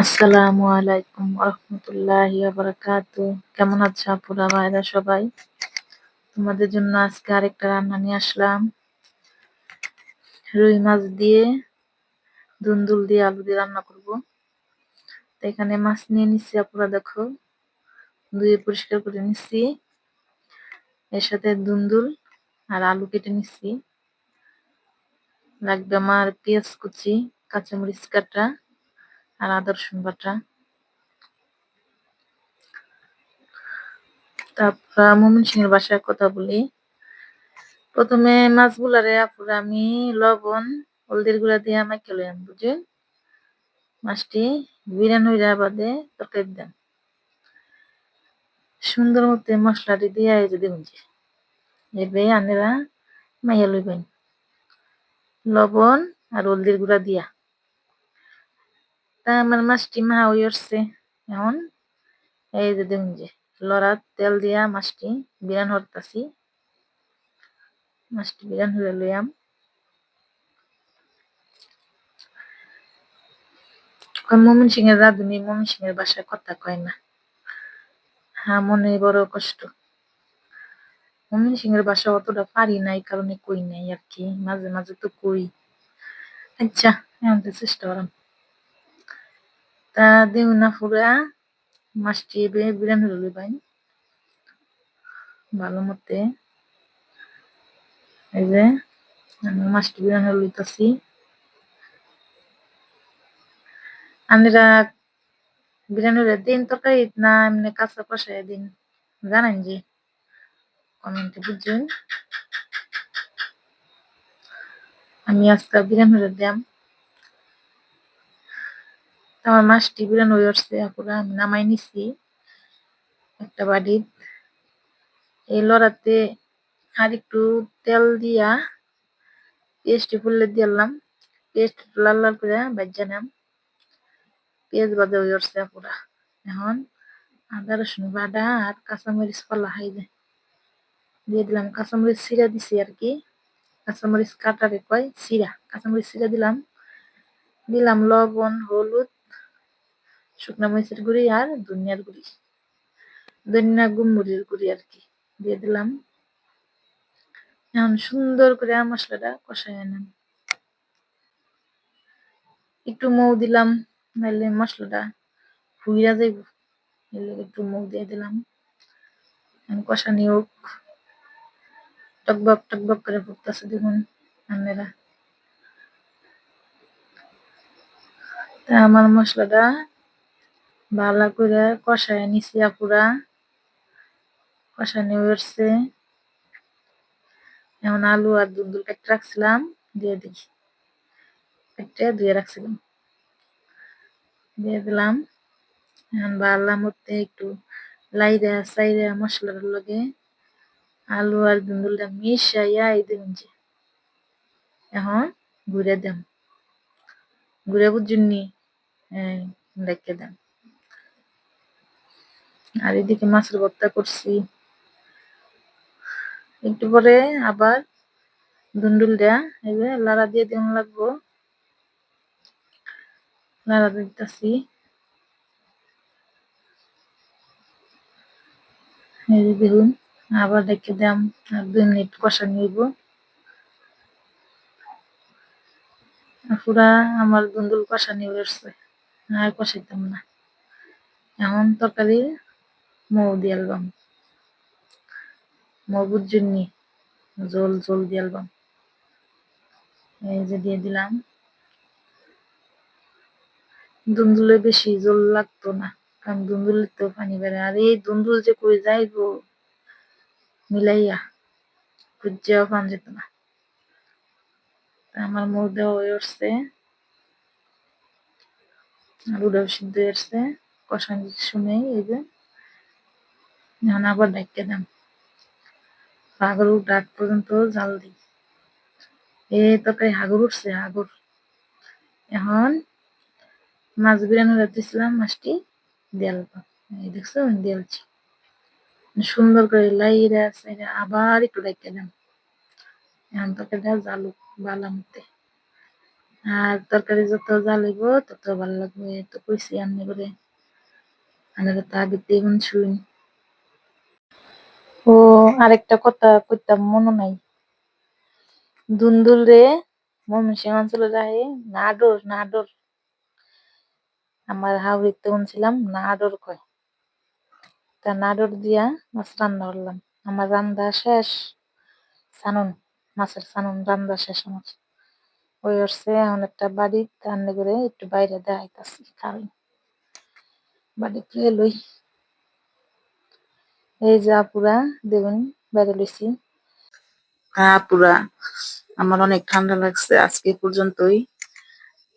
আসসালামু আলাইকুম রহমতুল্লাহি বারাকাতু কেমন আছো আপুরা, ভাইরা, সবাই? তোমাদের জন্য আজকে আরেকটা রান্না নিয়ে আসলাম। রুই মাছ দিয়ে, দুন্দুল দিয়ে আলু দিয়ে রান্না করব। তো এখানে মাছ নিয়ে নিচ্ছি আপুরা, দেখো। ধুয়ে পরিষ্কার করে নিচ্ছি এর সাথে দুন্দুল আর আলু কেটে নিচ্ছি লাগবে আমার পেঁয়াজ কুচি, কাঁচামরিচ কাটা। আর আদা রসুন বাটা তারপর মমিন সিং এর বাসায় কথা বলি। প্রথমে মাছগুলারে আপুরা, আমি লবণ, হলদির গুঁড়া দিয়ে মাইকে লইয়াম বুঝে মাছটি বিরান হইরা বাদে তরকারি দেন সুন্দর মতো মশলাটি দিয়ে এই যে দেখুন যে এবে আনেরা মাইয়া লইবেন। লবণ আর হলদির গুঁড়া দিয়া। তা আমার মাছটি মা হয়ে উঠছে এখন এই যে দেখুন যে লড়ার তেল দিয়া মাছটি বিরান হরতাছি। মাছটি বিরান হয়ে লইয়াম। মমিন সিং এর রাধুনি, মমিন সিং এর বাসায় কথা কয় না। হ্যাঁ মনে বড় কষ্ট। মমিন সিং এর বাসা অতটা পারি নাই, কারণে কই নাই আর কি, মাঝে মাঝে তো কই। আচ্ছা চেষ্টা করাম। তা দেউ না ফুরা মাছটি এবে বিরান হলো বাইন ভালো মতে। এই আমি মাছটি বিরান হলো লইতাছি। আপনারা বিরান দিন তরকারি, না এমনি কাঁচা কষায় দিন। জানেন যে কমেন্টে বুঝছেন আমি আজকে বিরান হলে দিলাম আমার মাছটি বিরান হয়ে উঠছে আপুরা, আমি নামাই নিছি। একটা বাড়ির এই লড়াতে আর একটু তেল দিয়া পেস্ট ফুললে দিলাম। পেস্ট লাল লাল করে বাজ্যা নাম পেঁয়াজ বাদে হয়ে উঠছে পুরা এখন আদা, রসুন বাডা আর কাঁচামরিচ পাল্লা যায় দিয়ে দিলাম, কাঁচামরিচ সিরা দিছি আর কি। কাঁচামরিচ কাটারে কয় সিরা কাঁচামরিচ সিরা দিলাম। দিলাম লবণ, হলুদ শুকনো মরিচের গুঁড়ি আর ধনিয়ার গুঁড়ি। ধনিয়া গুমুরির গুঁড়ি আর কি, দিয়ে দিলাম। এখন সুন্দর করে মশলাটা কষাই নেন। একটু মৌ দিলাম নাহলে মশলাটা ফুইরা যাইব। একটু মৌ দিয়ে দিলাম। কষানি হোক। টকবক টকবক করে ফুটতেছে দেখুন আপনারা আমার মশলাটা ভালো করে কষায় নিছি পুরা কষানি উঠছে এখন আলু আর দুধ দুধ কেটে রাখছিলাম, দিয়ে দিই। কেটে ধুয়ে রাখছিলাম। দিয়ে দিলাম। এখন বাড়লাম মধ্যে একটু লাইরা সাইরা মশলার লগে আলু আর দুন্দুলটা মিশাইয়া এই দিন যে এখন ঘুরে দেন ঘুরে বুঝুননি? হ্যাঁ রেখে দেন আর এদিকে মাছের ভর্তা করছি। একটু পরে আবার দুন্ডুল দেয়া, এই যে লাড়া দিয়ে দিন লাগবো। লাড়া দিতেছি। দেখুন, আবার রেখে দাম আর দুই মিনিট কষা নিব। পুরা আমার দুন্দুল কষা নিয়ে উঠছে, আর কষাইতাম না। এমন তরকারি মৌ দিয়ে আলবাম মৌ বুঝুননি জল জল দিয়ে আলবাম এই যে দিয়ে দিলাম। দুন্দুলে বেশি জল লাগতো না, কারণ দুন্দুলের তো পানি বেড়ে। আর এই দুন্দুল যে কই যাইবো মিলাইয়া খুঁজাও পান যেত না। আমার মুখ দেওয়া হয়ে উঠছে। আলুটাও সিদ্ধ হয়ে উঠছে। শুনে এই যে এখন আবার ডাইকে দাম হাগর ডাক পর্যন্ত জাল দিই। এ তরকারি হাগর উঠছে, হাগর। এখন মাছ বিরিয়ানি রাখতেছিলাম মাছটি দেয়াল এই দেখছ দেয়ালছি। সুন্দর করে লাইরা সাইরা আবার একটু রেখে দেন। এখন তরকারিটা জালুক বালা মতে আর তরকারি যত জ্বালিব তত ভালো লাগবে। তো কইছি আন্নি করে আনারা তো আগে দেখুন শুন ও, আরেকটা কথা কইতাম, মনে নাই। দুন্দুল রে, ময়মনসিংহ অঞ্চলে যাই, নাডর নাডর। আমার হাওড়িতে শুনছিলাম, নাডর কয়। তা নাডর দিয়া মাছ রান্না করলাম। আমার রান্না শেষ, সানুন, মাছের সানুন রান্না শেষ আমার। ওই হচ্ছে এখন একটা বাড়ি রান্না করে একটু বাইরে দেখাইতাছি কারণ বাড়িতে লই। এই যে আপুরা, দেখুন বেড়ে লইছি হ্যাঁ আপুরা, আমার অনেক ঠান্ডা লাগছে আজকে পর্যন্তই।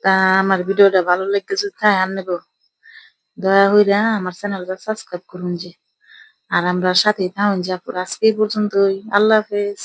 তা আমার ভিডিওটা ভালো লাগতে যদি তাই নেব। দয়া হইরা আমার চ্যানেলটা সাবস্ক্রাইব করুন যে। আর আমরা সাথে থাকুন যে আপুরা, আজকে পর্যন্তই। আল্লাহ হাফেজ।